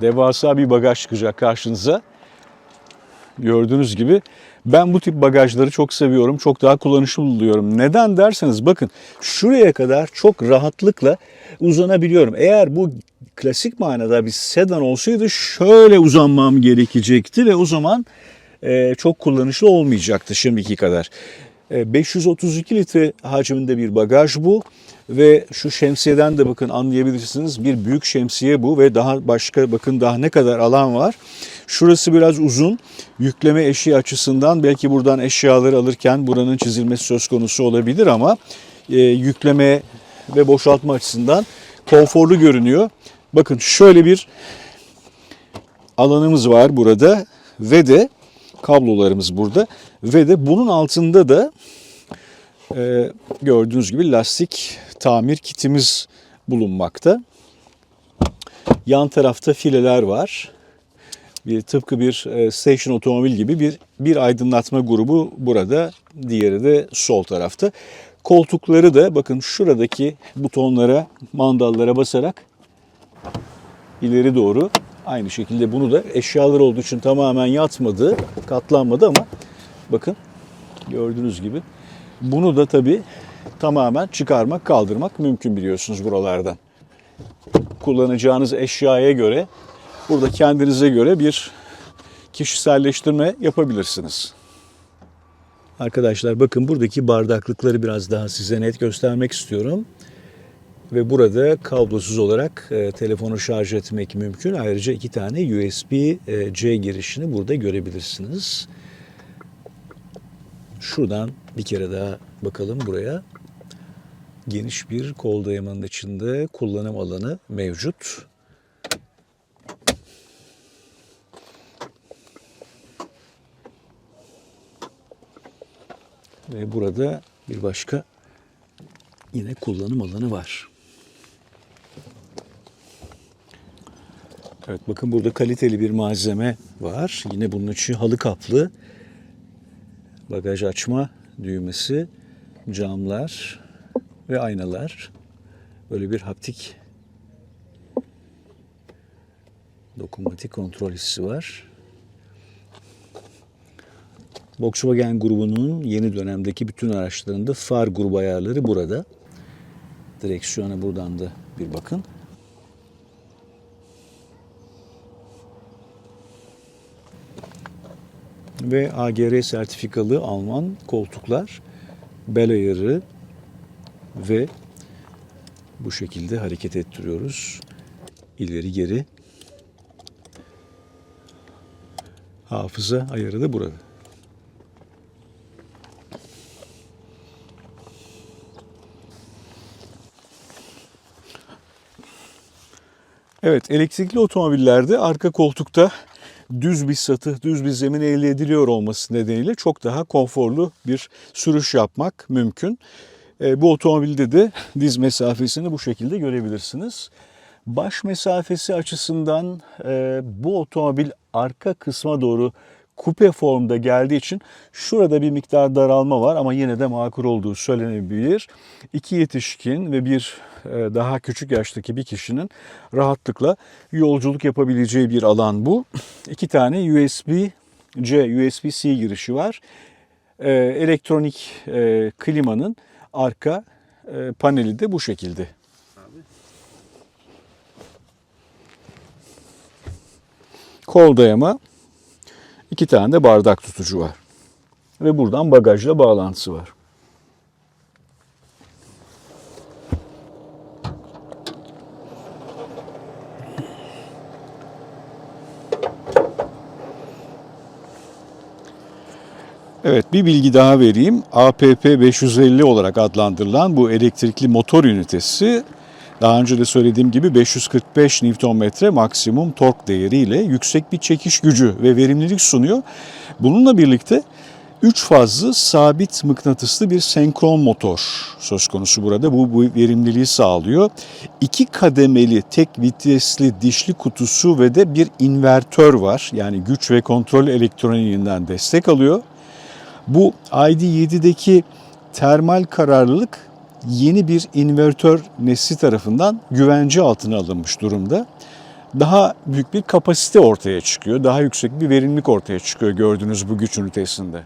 devasa bir bagaj çıkacak karşınıza. Gördüğünüz gibi ben bu tip bagajları çok seviyorum. Çok daha kullanışlı buluyorum. Neden derseniz bakın şuraya kadar çok rahatlıkla uzanabiliyorum. Eğer bu klasik manada bir sedan olsaydı şöyle uzanmam gerekecekti ve o zaman e, çok kullanışlı olmayacaktı şimdiki kadar. E, 532 litre hacminde bir bagaj bu ve şu şemsiyeden de bakın anlayabilirsiniz bir büyük şemsiye bu ve daha başka bakın daha ne kadar alan var. Şurası biraz uzun yükleme eşiği açısından belki buradan eşyaları alırken buranın çizilmesi söz konusu olabilir ama e, yükleme ve boşaltma açısından konforlu görünüyor. Bakın şöyle bir alanımız var burada ve de kablolarımız burada ve de bunun altında da e, gördüğünüz gibi lastik tamir kitimiz bulunmakta. Yan tarafta fileler var. Bir tıpkı bir e, station otomobil gibi bir bir aydınlatma grubu burada, diğeri de sol tarafta. Koltukları da bakın şuradaki butonlara, mandallara basarak ileri doğru aynı şekilde bunu da eşyalar olduğu için tamamen yatmadı, katlanmadı ama bakın gördüğünüz gibi bunu da tabii tamamen çıkarmak, kaldırmak mümkün biliyorsunuz buralardan. Kullanacağınız eşyaya göre burada kendinize göre bir kişiselleştirme yapabilirsiniz. Arkadaşlar bakın buradaki bardaklıkları biraz daha size net göstermek istiyorum. Ve burada kablosuz olarak e, telefonu şarj etmek mümkün. Ayrıca iki tane USB-C girişini burada görebilirsiniz. Şuradan bir kere daha bakalım buraya. Geniş bir kol dayamanın içinde kullanım alanı mevcut. Ve burada bir başka yine kullanım alanı var. Evet bakın burada kaliteli bir malzeme var. Yine bunun için halı kaplı bagaj açma düğmesi, camlar ve aynalar. Böyle bir haptik dokunmatik kontrol hissi var. Volkswagen grubunun yeni dönemdeki bütün araçlarında far grubu ayarları burada. Direksiyona buradan da bir bakın. Ve AGR sertifikalı Alman koltuklar, bel ayarı ve bu şekilde hareket ettiriyoruz. İleri geri. Hafıza ayarı da burada. Evet, elektrikli otomobillerde arka koltukta düz bir satı, düz bir zemin elde ediliyor olması nedeniyle çok daha konforlu bir sürüş yapmak mümkün. E, bu otomobilde de diz mesafesini bu şekilde görebilirsiniz. Baş mesafesi açısından e, bu otomobil arka kısma doğru kupe formda geldiği için şurada bir miktar daralma var ama yine de makul olduğu söylenebilir. İki yetişkin ve bir e, daha küçük yaştaki bir kişinin rahatlıkla yolculuk yapabileceği bir alan bu. İki tane USB-C, USB-C girişi var. E, Elektronik e, klimanın arka paneli de bu şekilde. Kol dayama, iki tane de bardak tutucu var. Ve buradan bagajla bağlantısı var. Evet bir bilgi daha vereyim. APP 550 olarak adlandırılan bu elektrikli motor ünitesi daha önce de söylediğim gibi 545 Nm maksimum tork değeriyle yüksek bir çekiş gücü ve verimlilik sunuyor. Bununla birlikte 3 fazlı sabit mıknatıslı bir senkron motor söz konusu burada. Bu, bu verimliliği sağlıyor. İki kademeli tek vitesli dişli kutusu ve de bir invertör var. Yani güç ve kontrol elektroniğinden destek alıyor. Bu ID7'deki termal kararlılık yeni bir invertör nesli tarafından güvence altına alınmış durumda. daha büyük bir kapasite ortaya çıkıyor. Daha yüksek bir verimlilik ortaya çıkıyor gördüğünüz bu güç ünitesinde.